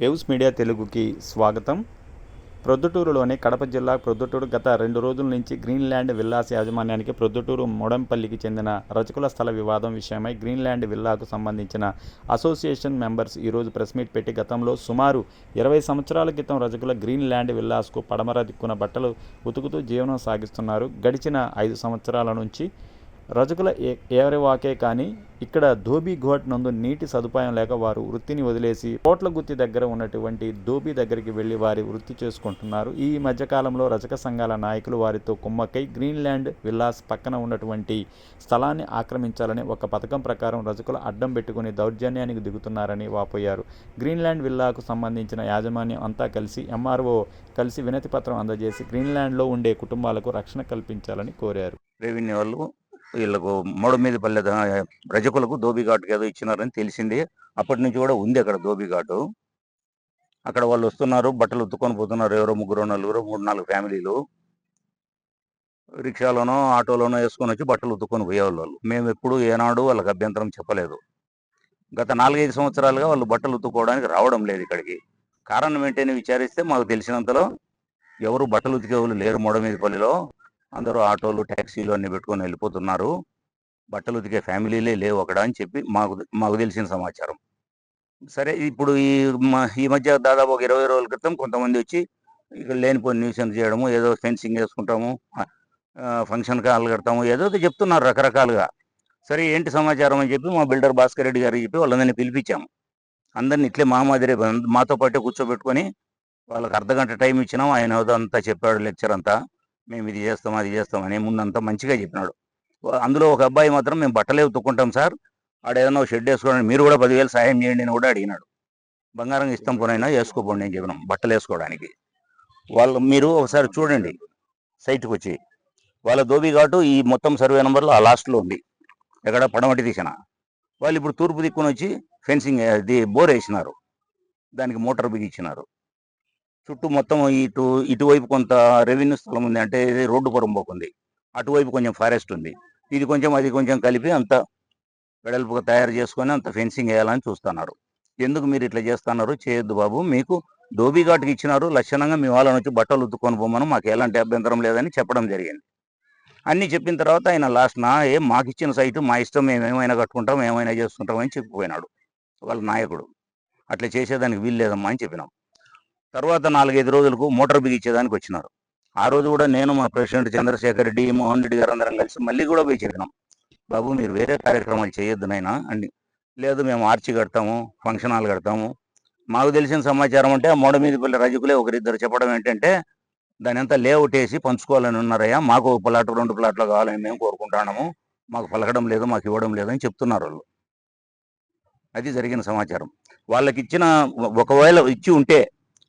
Waves media తెలుగుకి స్వాగతం ప్రొద్దుటూరులోని కడప జిల్లా ప్రొద్దుటూరు గత రెండు రోజుల నుంచి గ్రీన్లాండ్ విల్లాస్ యాజమాన్యానికి ప్రొద్దుటూరు మొడంపల్లికి చెందిన రచకుల స్థల వివాదం విషయమై గ్రీన్లాండ్ విల్లాకు సంబంధించిన అసోసియేషన్ మెంబర్స్ ఈరోజు ప్రెస్ మీట్ పెట్టి గతంలో సుమారు ఇరవై సంవత్సరాల క్రితం రచకుల గ్రీన్లాండ్ విల్లాస్కు పడమర దిక్కున బట్టలు ఉతుకుతూ జీవనం సాగిస్తున్నారు. గడిచిన ఐదు సంవత్సరాల నుంచి రజకుల ఏ- ఏవరివాకే కానీ ఇక్కడ ధోబీ ఘోట్ నందు నీటి సదుపాయం లేక వారు వృత్తిని వదిలేసి కోట్ల గుత్తి దగ్గర ఉన్నటువంటి ధోబీ దగ్గరికి వెళ్ళి వారి వృత్తి చేసుకుంటున్నారు. ఈ మధ్యకాలంలో రజక సంఘాల నాయకులు వారితో కుమ్మక్కై గ్రీన్లాండ్ విల్లాస్ పక్కన ఉన్నటువంటి స్థలాన్ని ఆక్రమించాలని ఒక పథకం ప్రకారం రజకులు అడ్డం పెట్టుకుని దౌర్జన్యానికి దిగుతున్నారని వాపోయారు. గ్రీన్లాండ్ విల్లాకు సంబంధించిన యాజమాన్యం అంతా కలిసి ఎంఆర్ఓ కలిసి వినతి పత్రం అందజేసి గ్రీన్లాండ్లో ఉండే కుటుంబాలకు రక్షణ కల్పించాలని కోరారు. రెవెన్యూ వాళ్ళు వీళ్ళకు మూడు మీద పల్లె ప్రజకులకు రజకులకు ధోబిఘాటుకి ఏదో ఇచ్చినారని తెలిసింది. అప్పటి నుంచి కూడా ఉంది అక్కడ ధోబిఘాటు అక్కడ వాళ్ళు వస్తున్నారు బట్టలు ఉత్తుకొని పోతున్నారు ఎవరో ముగ్గురు నలుగురు మూడు నాలుగు ఫ్యామిలీలు. రిక్షాలోనో ఆటోలోనో వేసుకొని వచ్చి బట్టలు ఉత్తుకొని పోయేవాళ్ళు. మేము ఎప్పుడు ఏనాడు వాళ్ళకి అభ్యంతరం చెప్పలేదు. గత నాలుగైదు సంవత్సరాలుగా వాళ్ళు బట్టలు ఉత్తుకోవడానికి రావడం లేదు ఇక్కడికి. కారణం ఏంటని విచారిస్తే మాకు తెలిసినంతలో ఎవరు బట్టలు ఉతికే వాళ్ళు లేరు మొడమీదపల్లిలో. అందరూ ఆటోలు ట్యాక్సీలు అన్ని పెట్టుకొని వెళ్ళిపోతున్నారు. బట్టలు ఉతికే ఫ్యామిలీలే లేవు అక్కడ అని చెప్పి మాకు మాకు తెలిసిన సమాచారం. సరే ఇప్పుడు ఈ ఈ మధ్య దాదాపు ఒక ఇరవై రోజుల క్రితం కొంతమంది వచ్చి ఇక్కడ లేనిపోయిన న్యూసెన్స్ చేయడము ఏదో ఫెన్సింగ్ వేసుకుంటాము ఫంక్షన్ కాల్ కడతాము ఏదో చెప్తున్నారు రకరకాలుగా. సరే ఏంటి సమాచారం అని చెప్పి మా బిల్డర్ భాస్కర్ రెడ్డి గారు చెప్పి వాళ్ళందరినీ పిలిపించాము. అందరిని ఇట్లే మా మాదిరే మాతో పాటే కూర్చోబెట్టుకొని వాళ్ళకి అర్ధ గంట టైం ఇచ్చినాం ఆయన అంతా చెప్పాడు లెక్చర్ అంతా. మేము ఇది చేస్తాం అది చేస్తాం అని ముందంతా మంచిగా చెప్పినాడు. అందులో ఒక అబ్బాయి మాత్రం మేము బట్టలే ఉతుక్కుంటాం సార్ ఆడ ఏదైనా షెడ్ వేసుకోవడానికి మీరు కూడా పదివేలు సహాయం చేయండి అని కూడా అడిగినాడు. బంగారం ఇస్తాం పోనైనా వేసుకోపోండి అని చెప్పినాం బట్టలు వేసుకోవడానికి. వాళ్ళు మీరు ఒకసారి చూడండి సైట్కి వచ్చి. వాళ్ళ దోబి ఘాటు ఈ మొత్తం సర్వే నెంబర్లో ఆ లాస్ట్లో ఉంది. ఎక్కడ పడమటి తీసిన వాళ్ళు ఇప్పుడు తూర్పు దిక్కున వచ్చి ఫెన్సింగ్ అది బోర్ వేసినారు. దానికి మోటార్ బిగించినారు. చుట్టూ మొత్తం ఇటు ఇటువైపు కొంత రెవెన్యూ స్థలం ఉంది. అంటే ఇది రోడ్డు పురం పోకుంది అటువైపు కొంచెం ఫారెస్ట్ ఉంది. ఇది కొంచెం అది కొంచెం కలిపి అంత వెడల్పుగా తయారు చేసుకొని అంత ఫెన్సింగ్ వేయాలని చూస్తున్నారు. ఎందుకు మీరు ఇట్లా చేస్తున్నారు? చేయొద్దు బాబు. మీకు ధోబీఘాట్కి ఇచ్చినారు. లక్షణంగా మీ వాళ్ళని వచ్చి బట్టలు ఉత్తుకొని పోమను. మాకు ఎలాంటి అభ్యంతరం లేదని చెప్పడం జరిగింది. అన్ని చెప్పిన తర్వాత ఆయన లాస్ట్ నా ఏం మాకు ఇచ్చిన సైటు మా ఇష్టం మేము ఏమైనా కట్టుకుంటాం ఏమైనా చేసుకుంటాం అని చెప్పిపోయినాడు. వాళ్ళ నాయకుడు. అట్లా చేసేదానికి వీలు లేదమ్మా అని చెప్పినాం. తర్వాత నాలుగైదు రోజులకు మోటార్ బిగించేదానికి వచ్చినారు. ఆ రోజు కూడా నేను మా ప్రెసిడెంట్ చంద్రశేఖర్ రెడ్డి మోహన్ రెడ్డి గారు అందరం కలిసి మళ్ళీ కూడా పోయి చెప్పినాం బాబు మీరు వేరే కార్యక్రమాలు చేయొద్దు నైనా అండి లేదు మేము ఆర్చి కడతాము ఫంక్షన్ హాల్ కడతాము. మాకు తెలిసిన సమాచారం అంటే మోడ మీద పిల్ల రజకులే ఒకరిద్దరు చెప్పడం ఏంటంటే దాని అంతా లేఅవుట్ వేసి పంచుకోవాలని ఉన్నారయ్యా మాకు ఒక ప్లాట్ రెండు ప్లాట్లు కావాలని మేము కోరుకుంటున్నాము. మాకు పలకడం లేదు మాకు ఇవ్వడం లేదని చెప్తున్నారు వాళ్ళు. అది జరిగిన సమాచారం. వాళ్ళకి ఇచ్చిన ఒకవేళ ఇచ్చి ఉంటే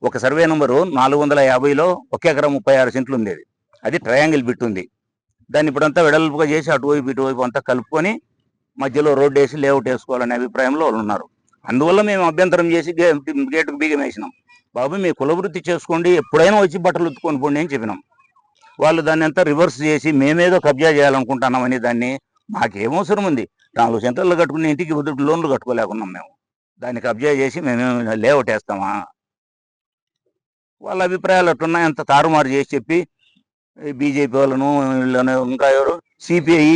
ఒక సర్వే నెంబరు నాలుగు వందల యాభైలో ఒక ఎకరం ముప్పై ఆరు సెంట్లు ఉండేది. అది ట్రయాంగిల్ బిట్ ఉంది. దాన్ని ఇప్పుడంతా వెడల్పుగా చేసి అటువైపు ఇటువైపు అంతా కలుపుకొని మధ్యలో రోడ్డు వేసి లేఅవుట్ వేసుకోవాలనే అభిప్రాయంలో వాళ్ళు ఉన్నారు. అందువల్ల మేము అభ్యంతరం చేసి గేటుకు బీగం వేసినాం. బాబు మీ కులవృత్తి చేసుకోండి ఎప్పుడైనా వచ్చి బట్టలు ఉత్తుకొని పోండి అని చెప్పినాం. వాళ్ళు దాన్ని అంతా రివర్స్ చేసి మేమేదో కబ్జా చేయాలనుకుంటున్నామని దాన్ని మాకేం అవసరం ఉంది. నాలుగు సెంటర్లు కట్టుకుని ఇంటికి లోన్లు కట్టుకోలేకున్నాం మేము. దాన్ని కబ్జా చేసి మేము లేఅవుట్ వేస్తామా? వాళ్ళ అభిప్రాయాలు అట్టున్నాయి అంత తారుమారు చేసి చెప్పి బీజేపీ వాళ్ళను వీళ్ళను ఇంకా ఎవరు? సిపిఐ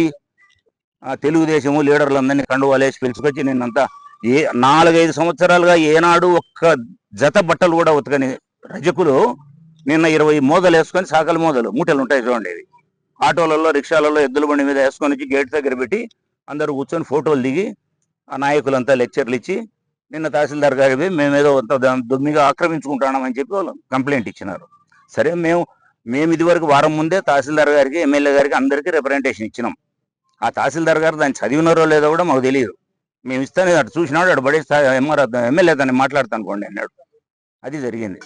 తెలుగుదేశము లీడర్లందరినీ కండువాలు వేసి పిలుచుకొచ్చి అంతా ఏ నాలుగైదు సంవత్సరాలుగా ఏనాడు ఒక్క జత బట్టలు కూడా ఉతకని రజకులు నిన్న ఇరవై మోదలు వేసుకొని సాకల మోదలు. మూటలు ఉంటాయి చూడండి ఇవి. ఆటోలలో రిక్షాలలో ఎద్దుల బండి మీద వేసుకొని వచ్చి గేట్ దగ్గర పెట్టి అందరూ కూర్చొని ఫోటోలు దిగి ఆ నాయకులంతా లెక్చర్లు ఇచ్చి నిన్న తహసీల్దార్ గారికి మేమేదో అంత దుమ్మిగా ఆక్రమించుకుంటున్నామని చెప్పి వాళ్ళు కంప్లైంట్ ఇచ్చినారు. సరే మేము మేము ఇదివరకు వారం ముందే తహసీల్దార్ గారికి ఎమ్మెల్యే గారికి అందరికీ రిప్రజెంటేషన్ ఇచ్చినాం. ఆ తహసీల్దార్ గారు దాన్ని చదివినారో లేదో కూడా మాకు తెలియదు. మేము ఇస్తానే అటు చూసినాడు అటు పడే ఎంఆర్ ఎమ్మెల్యే దాన్ని మాట్లాడతాను అనుకోండి అన్నాడు. అది జరిగింది.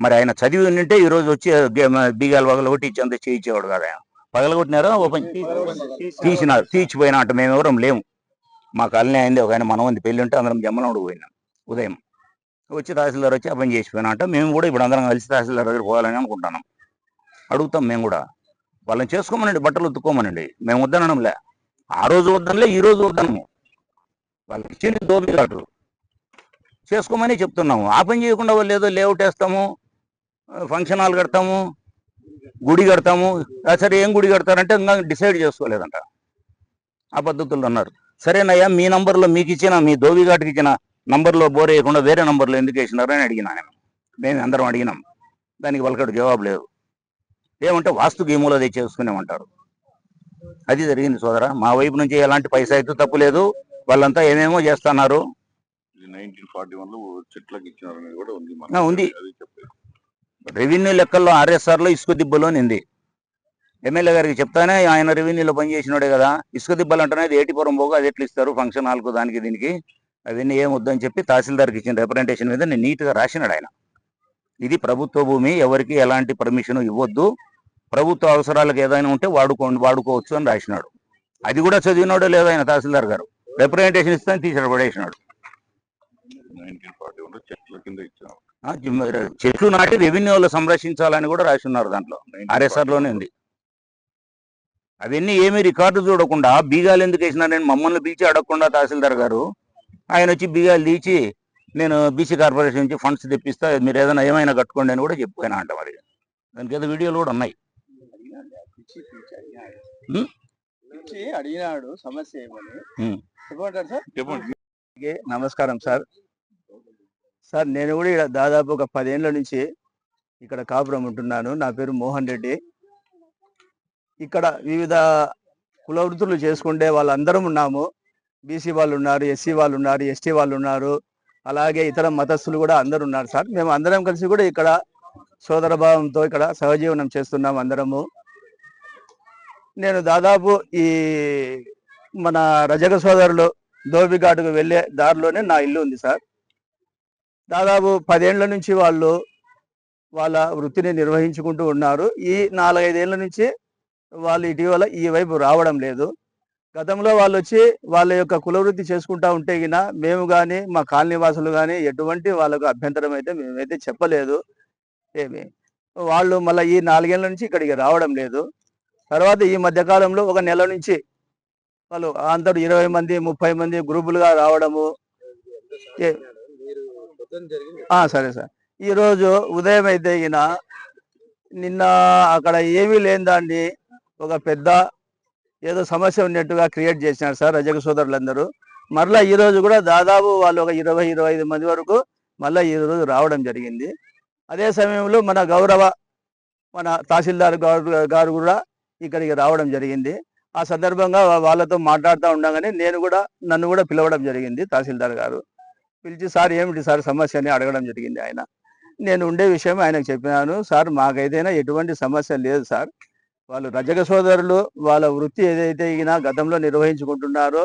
మరి ఆయన చదివి ఉంటే ఈ రోజు వచ్చి బీగాలు పగలగొట్టి ఇచ్చి అంతా చేయించేవాడు కదా ఆయన పగలగొట్టినారా? ఓపెన్ తీసినారు. తీర్చిపోయినా అంటే మేము ఎవరం లేము. మా కాలనీ అయింది ఒక ఆయన మనవంది పెళ్ళి ఉంటే అందరం జమ్మలమూడు పోయినాం. ఉదయం. వచ్చి తహసీల్దార్ వచ్చి ఆ చేసిపోయినా అంటే మేము కూడా ఇప్పుడు అందరం కలిసి తహసీల్దార్ దగ్గర పోవాలని అనుకుంటున్నాం. అడుగుతాం మేము కూడా. వాళ్ళని చేసుకోమనండి బట్టలు ఉత్తుకోమనండి మేము వద్దనడంలే. ఆ రోజు వద్దనులే ఈ రోజు వద్దనము. వాళ్ళకి ఇచ్చింది దోబి చేసుకోమని చెప్తున్నాము. ఆ పని చేయకుండా వాళ్ళు ఏదో లేఅవుట్ వేస్తాము ఫంక్షన్ హాల్ కడతాము గుడి కడతాము. సరే ఏం గుడి కడతారంటే ఇంకా డిసైడ్ చేసుకోలేదంట. ఆ పద్ధతుల్లో అన్నారు. సరేనయ్యా మీ నంబర్లో మీకు ఇచ్చిన మీ దోవిఘాట్కి ఇచ్చిన నంబర్లో బోర్ వేయకుండా వేరే నంబర్లో ఎందుకు వేసినారని అడిగినా నేను. మేము అందరం అడిగినాం. దానికి వాళ్ళకి జవాబు లేదు. ఏమంటే వాస్తు గేములో తెచ్చేసుకునేమంటారు అది జరిగింది సోదరా. మా వైపు నుంచి ఎలాంటి పైసా అయితే తప్పు లేదు. వాళ్ళంతా ఏమేమో చేస్తున్నారు. ఉంది రెవెన్యూ లెక్కల్లో ఆర్ఎస్ఆర్లో ఇసుక దిబ్బలోని ఉంది ఎమ్మెల్యే గారికి చెప్తానే ఆయన రెవెన్యూలో పనిచేసినాడే కదా. ఇసుక దిబ్బలు అంటేనే అది ఏటిపురం పోగు అది ఎట్లా ఇస్తారు? ఫంక్షన్ హాల్కు దానికి దీనికి. అవన్నీ ఏం వద్దని చెప్పి తహసీల్దార్కి ఇచ్చిన రిప్రజెంటేషన్ మీద నేను నీట్గా రాసినాడు ఆయన. ఇది ప్రభుత్వ భూమి ఎవరికి ఎలాంటి పర్మిషన్ ఇవ్వద్దు. ప్రభుత్వ అవసరాలకు ఏదైనా ఉంటే వాడుకోండి వాడుకోవచ్చు అని రాసినాడు. అది కూడా చదివినాడో లేదో ఆయన తహసీల్దార్ గారు. రిప్రజెంటేషన్ ఇస్తాను తీసి పడేసినాడు. చెట్లు నాటి రెవెన్యూలో సంరక్షించాలని కూడా రాసి ఉన్నారు దాంట్లో. ఆర్ఎస్ఆర్లోనే ఉంది. అవన్నీ ఏమీ రికార్డు చూడకుండా బీగాలు ఎందుకు వేసినారని మమ్మల్ని పిలిచి అడగకుండా తహసీల్దార్ గారు. ఆయన వచ్చి బీగాలు తీసి నేను బీసీ కార్పొరేషన్ నుంచి ఫండ్స్ తెప్పిస్తా మీరు ఏదైనా ఏమైనా కట్టుకోండి అని కూడా చెప్పిపోయినా అంట మరి. దానికి ఏదో వీడియోలు కూడా ఉన్నాయి. అడిగినాడు సమస్య చెప్పండి. నమస్కారం సార్. సార్ నేను కూడా ఇక్కడ దాదాపు ఒక పదేళ్ళ నుంచి ఇక్కడ కాపురం ఉంటున్నాను. నా పేరు మోహన్ రెడ్డి. ఇక్కడ వివిధ కుల వృత్తులు చేసుకుంటే వాళ్ళందరం ఉన్నాము. బీసీ వాళ్ళు ఉన్నారు ఎస్సీ వాళ్ళు ఉన్నారు ఎస్టీ వాళ్ళు ఉన్నారు. అలాగే ఇతర మతస్థులు కూడా అందరు ఉన్నారు సార్. మేము అందరం కలిసి కూడా ఇక్కడ సోదర భావంతో ఇక్కడ సహజీవనం చేస్తున్నాం అందరము. నేను దాదాపు ఈ మన రజక సోదరులు ధోబిఘాటుకు వెళ్ళే దారిలోనే నా ఇల్లు ఉంది సార్. దాదాపు పదేళ్ళ నుంచి వాళ్ళు వాళ్ళ వృత్తిని నిర్వహించుకుంటూ ఉన్నారు. ఈ నాలుగైదేళ్ళ నుంచి వాళ్ళు ఇటీవల ఈ వైపు రావడం లేదు. గతంలో వాళ్ళు వచ్చి వాళ్ళ యొక్క కులవృత్తి చేసుకుంటా ఉంటే గిన మేము కానీ మా కాలనీవాసులు కానీ ఎటువంటి వాళ్ళకు అభ్యంతరం అయితే మేమైతే చెప్పలేదు ఏమి. వాళ్ళు మళ్ళీ ఈ నాలుగేళ్ళ నుంచి ఇక్కడికి రావడం లేదు. తర్వాత ఈ మధ్యకాలంలో ఒక నెల నుంచి వాళ్ళు అందరూ ఇరవై మంది ముప్పై మంది గ్రూపులుగా రావడము సరే సార్. ఈరోజు ఉదయం అయితే నిన్న అక్కడ ఏమీ లేని దాన్ని ఒక పెద్ద ఏదో సమస్య ఉన్నట్టుగా క్రియేట్ చేసినారు సార్ రజక సోదరులందరూ. మరలా ఈ రోజు కూడా దాదాపు వాళ్ళు ఒక ఇరవై ఇరవై ఐదు మంది వరకు మళ్ళీ ఈ రోజు రావడం జరిగింది. అదే సమయంలో మన గౌరవ మన తహసీల్దార్ గారు గారు కూడా ఇక్కడికి రావడం జరిగింది. ఆ సందర్భంగా వాళ్ళతో మాట్లాడుతూ ఉండగానే నేను కూడా నన్ను కూడా పిలవడం జరిగింది తహసీల్దార్ గారు. పిలిచి సార్ ఏమిటి సార్ సమస్య? అని అడగడం జరిగింది ఆయన. నేను ఉండే విషయం ఆయనకు చెప్పినాను. సార్ మాకైతేనా ఎటువంటి సమస్య లేదు సార్. వాళ్ళు రజక సోదరులు వాళ్ళ వృత్తి ఏదైతే ఈయన గతంలో నిర్వహించుకుంటున్నారో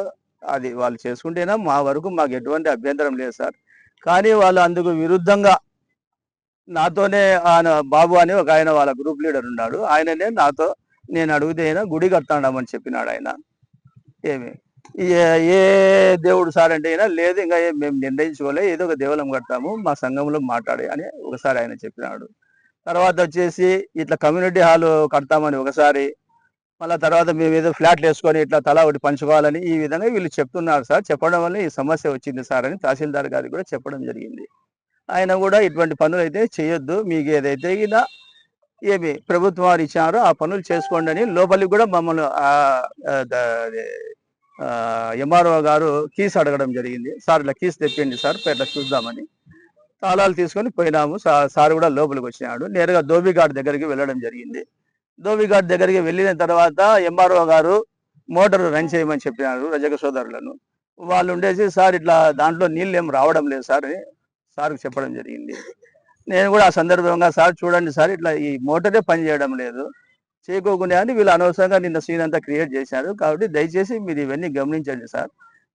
అది వాళ్ళు చేసుకుంటేనా మా వరకు మాకు ఎటువంటి అభ్యంతరం లేదు సార్. కానీ వాళ్ళు అందుకు విరుద్ధంగా నాతోనే ఆయన బాబు అని ఒక ఆయన వాళ్ళ గ్రూప్ లీడర్ ఉన్నాడు. ఆయననే నాతో నేను అడిగితే అయినా గుడి కడతాడమని చెప్పినాడు ఆయన. ఏమి? ఏ దేవుడు సార్ అంటే అయినా లేదు ఇంకా మేము నిర్ణయించుకోలే ఏదో ఒక దేవాలయం కడతాము మా సంఘంలో మాట్లాడే అని ఒకసారి ఆయన చెప్పినాడు. తర్వాత వచ్చేసి ఇట్లా కమ్యూనిటీ హాల్ కడతామని ఒకసారి. మళ్ళీ తర్వాత మేము ఏదో ఫ్లాట్లు వేసుకొని ఇట్లా తలా ఒకటి పంచుకోవాలని ఈ విధంగా వీళ్ళు చెప్తున్నారు సార్. చెప్పడం వల్ల ఈ సమస్య వచ్చింది సార్ అని తహసీల్దార్ గారికి కూడా చెప్పడం జరిగింది. ఆయన కూడా ఇటువంటి పనులు అయితే చేయొద్దు. మీకు ఏదైతే ఇలా ఏమి ప్రభుత్వం వారు ఇచ్చారో ఆ పనులు చేసుకోండి అని లోపలికి కూడా మమ్మల్ని ఎంఆర్ఓ గారు కీస్ అడగడం జరిగింది. సార్ ఇలా కీస్ తెప్పండి సార్. ఇట్లా చూద్దామని. తాళాలు తీసుకొని పోయినాము. సా- సార్ కూడా లోపలికి వచ్చినాడు. నేరుగా ధోబిఘాట్ దగ్గరికి వెళ్ళడం జరిగింది. ధోబిఘాట్ దగ్గరికి వెళ్ళిన తర్వాత ఎంఆర్ఓ గారు మోటార్ రన్ చేయమని చెప్పినారు రజక సోదరులను. వాళ్ళు ఉండేసి సార్ ఇట్లా దాంట్లో నీళ్ళు ఏం రావడం లేదు సార్. అని సార్కి చెప్పడం జరిగింది. నేను కూడా ఆ సందర్భంగా సార్ చూడండి సార్ ఇట్లా ఈ మోటారే పని చేయడం లేదు. చేయకోకుండా అని వీళ్ళు అనవసరంగా నిన్న సీన్ అంతా క్రియేట్ చేశారు. కాబట్టి దయచేసి మీరు ఇవన్నీ గమనించండి సార్.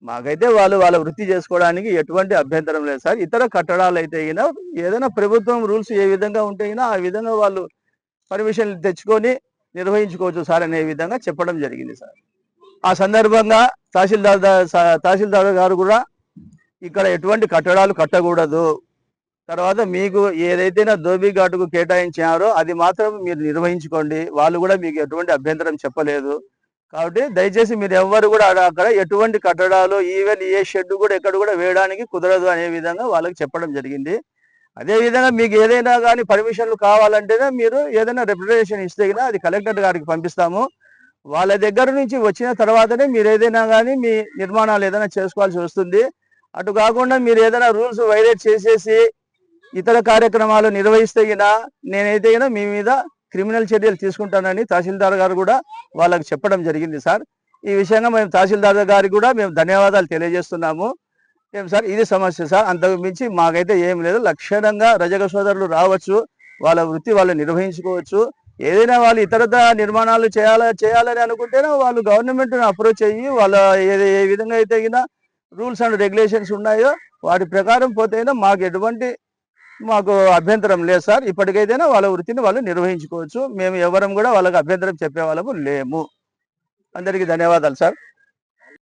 మాకైతే వాళ్ళు వాళ్ళ వృత్తి చేసుకోవడానికి ఎటువంటి అభ్యంతరం లేదు సార్. ఇతర కట్టడాలు అయితే అయినా ఏదైనా ప్రభుత్వం రూల్స్ ఏ విధంగా ఉంటే అయినా ఆ విధంగా వాళ్ళు పర్మిషన్ తెచ్చుకొని నిర్వహించుకోవచ్చు సార్ అనే విధంగా చెప్పడం జరిగింది సార్. ఆ సందర్భంగా తహసీల్దార్ తహసీల్దార్ గారు కూడా ఇక్కడ ఎటువంటి కట్టడాలు కట్టకూడదు. తర్వాత మీకు ఏదైతే దోబీ ఘాటుకు కేటాయించారో అది మాత్రం మీరు నిర్వహించుకోండి. వాళ్ళు కూడా మీకు ఎటువంటి అభ్యంతరం చెప్పలేదు. కాబట్టి దయచేసి మీరు ఎవ్వరు కూడా అక్కడ ఎటువంటి కట్టడాలు ఈవెన్ ఏ షెడ్ కూడా ఎక్కడ కూడా వేయడానికి కుదరదు అనే విధంగా వాళ్ళకి చెప్పడం జరిగింది. అదేవిధంగా మీకు ఏదైనా కానీ పర్మిషన్లు కావాలంటేనే మీరు ఏదైనా రిప్రజెంటేషన్ ఇస్తే కదా అది కలెక్టర్ గారికి పంపిస్తాము. వాళ్ళ దగ్గర నుంచి వచ్చిన తర్వాతనే మీరు ఏదైనా కానీ మీ నిర్మాణాలు ఏదైనా చేసుకోవాల్సి వస్తుంది. అటు కాకుండా మీరు ఏదైనా రూల్స్ వైలేట్ చేసేసి ఇతర కార్యక్రమాలు నిర్వహిస్తే గినా నేనైతే గినా మీ మీద క్రిమినల్ చర్యలు తీసుకుంటానని తహసీల్దార్ గారు కూడా వాళ్ళకి చెప్పడం జరిగింది సార్. ఈ విషయంగా మేము తహసీల్దార్ గారికి కూడా మేము ధన్యవాదాలు తెలియజేస్తున్నాము. ఏం సార్ ఇది సమస్య సార్. అంతకు మించి మాకైతే ఏం లేదు. లక్షణంగా రజక సోదరులు రావచ్చు వాళ్ళ వృత్తి వాళ్ళు నిర్వహించుకోవచ్చు. ఏదైనా వాళ్ళు ఇతరత నిర్మాణాలు చేయాల చేయాలని అనుకుంటేనే వాళ్ళు గవర్నమెంట్ను అప్రోచ్ అయ్యి వాళ్ళ ఏది ఏ విధంగా అయితే రూల్స్ అండ్ రెగ్యులేషన్స్ ఉన్నాయో వాటి ప్రకారం పోతేనే మాకు ఎటువంటి మాకు అభ్యంతరం లేదు సార్. ఇప్పటికైతేనే వాళ్ళ వృత్తిని వాళ్ళు నిర్వహించుకోవచ్చు. మేము ఎవరం కూడా వాళ్ళకి అభ్యంతరం చెప్పే వాళ్ళము లేము. అందరికీ ధన్యవాదాలు సార్.